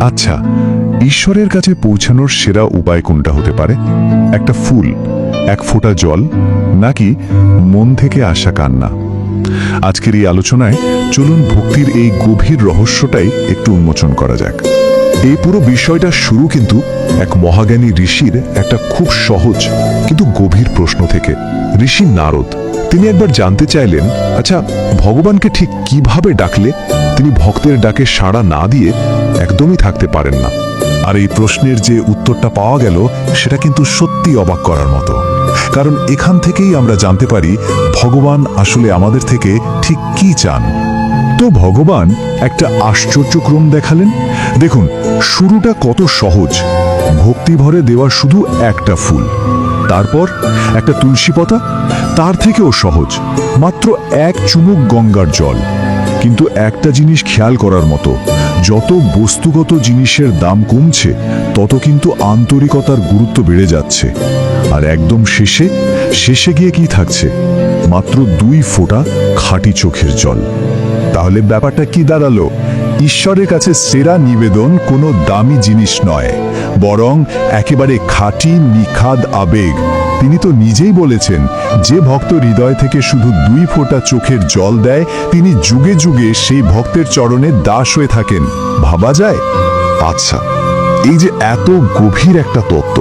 আচ্ছা ঈশ্বরের কাছে পৌঁছানোর সেরা উপায় কোনটা হতে পারে? একটা ফুল, এক ফোঁটা জল, নাকি মন থেকে আসা কান্না? আজকের এই আলোচনায় চলুন ভক্তির এই গভীর রহস্যটাই একটু উন্মোচন করা যাক। এই পুরো বিষয়টা শুরু কিন্তু এক মহাজ্ঞানী ঋষির একটা খুব সহজ কিন্তু গভীর প্রশ্ন থেকে। ঋষি নারদ, তিনি একবার জানতে চাইলেন আচ্ছা ভগবানকে ঠিক কীভাবে ডাকলে তিনি ভক্তের ডাকে সাড়া না দিয়ে একদমই থাকতে পারেন না। আর এই প্রশ্নের যে উত্তরটা পাওয়া গেল, সেটা কিন্তু সত্যি অবাক করার মতো। কারণ এখান থেকেই আমরা জানতে পারি, ভগবান আসলে আমাদের থেকে ঠিক কি চান। তো ভগবান একটা আশ্চর্যক্রম দেখালেন। দেখুন, শুরুটা কত সহজ। ভক্তি ভরে দেওয়া শুধু একটা ফুল। তারপর একটা তুলসী পাতা। তার থেকেও সহজ। মাত্র এক চুমুক গঙ্গার জল। কিন্তু একটা জিনিস খেয়াল করার মতো, যত বস্তুগত জিনিসের দাম কমছে, তত কিন্তু আন্তরিকতার গুরুত্ব বেড়ে যাচ্ছে। আর একদম শেষে শেষে গিয়ে কি থাকছে? মাত্র দুই ফোঁটা খাঁটি চোখের জল। তাহলে ব্যাপারটা কি দাঁড়াল? ঈশ্বরের কাছে সেরা নিবেদন কোনো দামি জিনিস নয়, বরং একেবারে খাঁটি, নিখাদ আবেগ। তিনি তো নিজেই বলেছেন, যে ভক্ত হৃদয় থেকে শুধু দুই ফোঁটা চোখের জল দেয়, তিনি যুগে যুগে সেই ভক্তের চরণে দাস হয়ে থাকেন। ভাবা যায়? আচ্ছা এই যে এত গভীর একটা তত্ত্ব,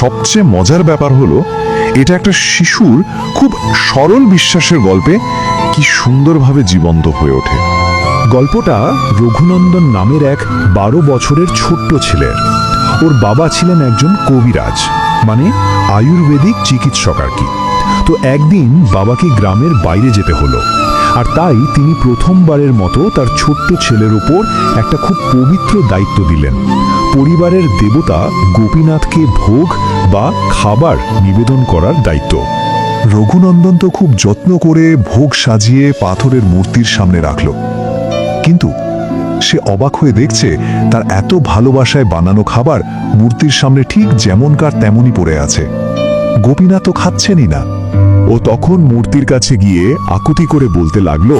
সবচেয়ে মজার ব্যাপার হলো, এটা একটা শিশুর খুব সরল বিশ্বাসের গল্পে কি সুন্দরভাবে জীবন্ত হয়ে ওঠে। গল্পটা রঘুনন্দন নামের এক বারো বছরের ছোট্ট ছেলের। ওর বাবা ছিলেন একজন কবিরাজ। মানে আয়ুর্বেদিক চিকিৎসক আর কি। তো একদিন বাবাকে গ্রামের বাইরে যেতে হলো। আর তাই তিনি প্রথমবারের মতো তার ছোট্ট ছেলের ওপর একটা খুব পবিত্র দায়িত্ব দিলেন। পরিবারের দেবতা গোপীনাথকে ভোগ বা খাবার নিবেদন করার দায়িত্ব। রঘুনন্দন তো খুব যত্ন করে ভোগ সাজিয়ে পাথরের মূর্তির সামনে রাখল। কিন্তু সে অবাক হয়ে দেখছে তার এত ভালোবাসায় বানানো খাবার মূর্তির সামনে ঠিক যেমনকার তেমনই পড়ে আছে। গোপীনাথ তো খাচ্ছেনই না। ও তখন মূর্তির কাছে গিয়ে আকুতি করে বলতে লাগল,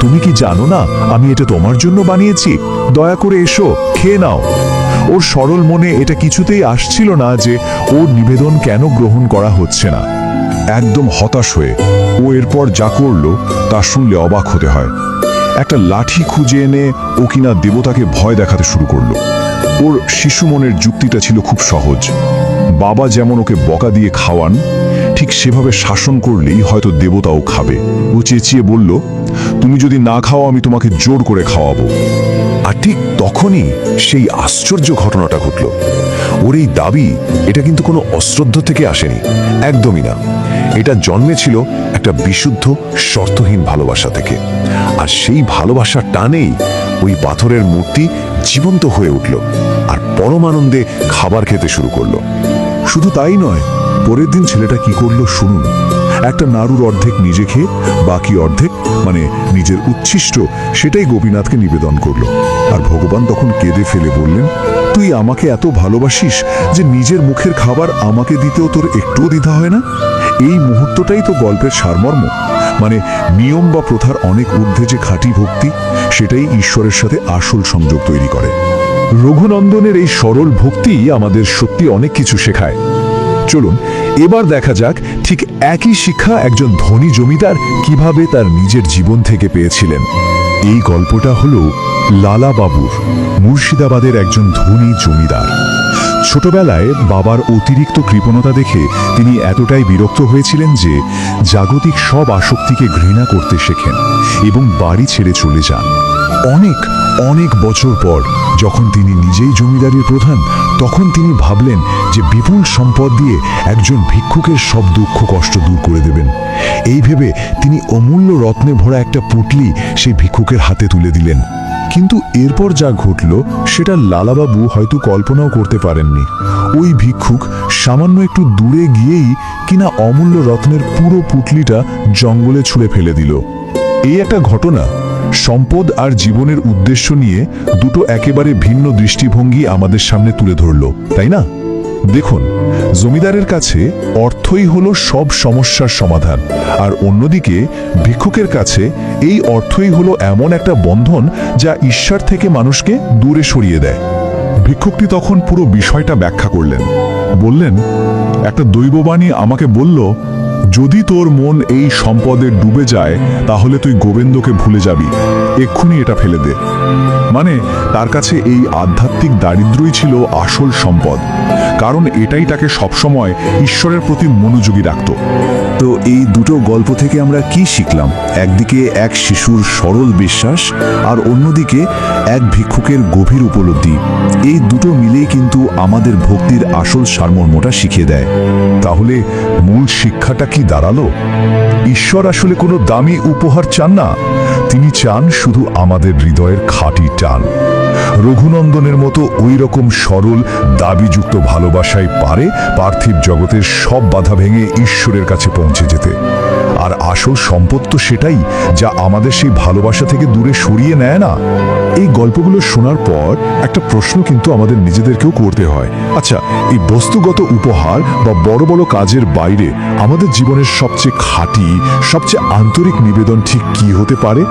তুমি কি জানো না আমি এটা তোমার জন্য বানিয়েছি? দয়া করে এসো, খেয়ে নাও। ওর সরল মনে এটা কিছুতেই আসছিল না যে ওর নিবেদন কেন গ্রহণ করা হচ্ছে না। একদম হতাশ হয়ে ও এরপর যা করল তা শুনলে অবাক হতে হয়। একটা লাঠি খুঁজে এনে ও কিনা দেবতাকে ভয় দেখাতে শুরু করল। ওর শিশু মনের যুক্তিটা ছিল খুব সহজ। বাবা যেমন ওকে বকা দিয়ে খাওয়ান, ঠিক সেভাবে শাসন করলেই হয়তো দেবতাও খাবে। ও চেঁচিয়ে বলল, তুমি যদি না খাও, আমি তোমাকে জোর করে খাওয়াবো। আর ঠিক তখনই সেই আশ্চর্য ঘটনাটা ঘটল। ওর এই দাবি, এটা কিন্তু কোনো অশ্রদ্ধ থেকে আসেনি। একদমই না। এটা জন্মেছিল একটা বিশুদ্ধ, শর্তহীন ভালোবাসা থেকে। আর সেই ভালোবাসার টানেই ওই পাথরের মূর্তি জীবন্ত হয়ে উঠল আর পরমানন্দে খাবার খেতে শুরু করল। শুধু তাই নয়, পরের দিন ছেলেটা কি করল শুনুন। একটা নাড়ুর অর্ধেক নিজে খেয়ে, বাকি অর্ধেক মানে নিজের উচ্ছিষ্ট, সেটাই গোপীনাথকে নিবেদন করল। আর ভগবান তখন কেঁদে ফেলে বললেন, তুই আমাকে এত ভালোবাসিস যে নিজের মুখের খাবার আমাকে দিতেও তোর একটুও দ্বিধা হয় না? এই মুহূর্তটাই তো গল্পের সারমর্ম। মানে নিয়ম বা প্রথার অনেক ঊর্ধ্বে যে খাঁটি ভক্তি, সেটাই ঈশ্বরের সাথে আসল সংযোগ তৈরি করে। রঘুনন্দনের এই সরল ভক্তি আমাদের সত্যি অনেক কিছু শেখায়। চলুন, এবার দেখা যাক ঠিক একই শিক্ষা একজন ধনী জমিদার কীভাবে তার নিজের জীবন থেকে পেয়েছিলেন। এই গল্পটা হল লালা বাবুর মুর্শিদাবাদের একজন ধনী জমিদার। ছোটবেলায় বাবার অতিরিক্ত কৃপণতা দেখে তিনি এতটাই বিরক্ত হয়েছিলেন যে জাগতিক সব আসক্তিকে ঘৃণা করতে শেখেন এবং বাড়ি ছেড়ে চলে যান। অনেক অনেক বছর পর যখন তিনি নিজেই জমিদারির প্রধান, তখন তিনি ভাবলেন যে বিপুল সম্পদ দিয়ে একজন ভিক্ষুকের সব দুঃখ, কষ্ট দূর করে দেবেন। এই ভেবে তিনি অমূল্য রত্নে ভরা একটা পুটলি সেই ভিক্ষুকের হাতে তুলে দিলেন। কিন্তু এরপর যা ঘটল, সেটা লালাবাবু হয়তো কল্পনাও করতে পারেননি। ওই ভিক্ষুক সামান্য একটু দূরে গিয়েই কিনা অমূল্য রত্নের পুরো পুটলিটা জঙ্গলে ছুঁড়ে ফেলে দিল। এই একটা ঘটনা। সম্পদ আর জীবনের উদ্দেশ্য নিয়ে দুটো একেবারে ভিন্ন দৃষ্টিভঙ্গি আমাদের সামনে তুলে ধরল, তাই না? দেখুন, জমিদারের কাছে অর্থই হলো সব সমস্যার সমাধান, আর অন্যদিকে ভিক্ষুকের কাছে এই অর্থই হলো এমন একটা বন্ধন যা ঈশ্বর থেকে মানুষকে দূরে সরিয়ে দেয়। ভিক্ষুকটি তখন পুরো বিষয়টা ব্যাখ্যা করলেন। বললেন, একটা দৈববাণী আমাকে বলল, যদি তোর মন এই সম্পদে ডুবে যায়, তাহলে তুই গোবিন্দকে ভুলে যাবি। এক্ষুনি এটা ফেলে দে। মানে তার কাছে এই আধ্যাত্মিক দারিদ্র্যই ছিল আসল সম্পদ। কারণ এটাই তাকে সবসময় ঈশ্বরের প্রতি মনোযোগী রাখত। তো এই দুটো গল্প থেকে আমরা কি শিখলাম? একদিকে এক শিশুর সরল বিশ্বাস আর অন্যদিকে এক ভিক্ষুকের গভীর উপলব্ধি। এই দুটো মিলেই কিন্তু আমাদের ভক্তির আসল সারমর্মটা শিখিয়ে দেয়। তাহলে মূল শিক্ষাটা কি দাঁড়াল? ঈশ্বর আসলে কোনো দামি উপহার চান না? তিনি চান শুধু আমাদের হৃদয়ের খাঁটি টান। রঘুনন্দনের মতো ওই রকম সরল, দাবিযুক্ত ভালোবাসায় পারে পার্থিব জগতের সব বাধা ভেঙে ঈশ্বরের কাছে পৌঁছে যেতে। আর আসল সম্পদ তো সেটাই যা আমাদের সেই ভালোবাসা থেকে দূরে সরিয়ে নেয় না। এই গল্পগুলো শোনার পর একটা প্রশ্ন কিন্তু আমাদের নিজেদেরকেও করতে হয়। আচ্ছা এই বস্তুগত উপহার বা বড় বড় কাজের বাইরে আমাদের জীবনের সবচেয়ে খাঁটি, সবচেয়ে আন্তরিক নিবেদন ঠিক কি হতে পারে?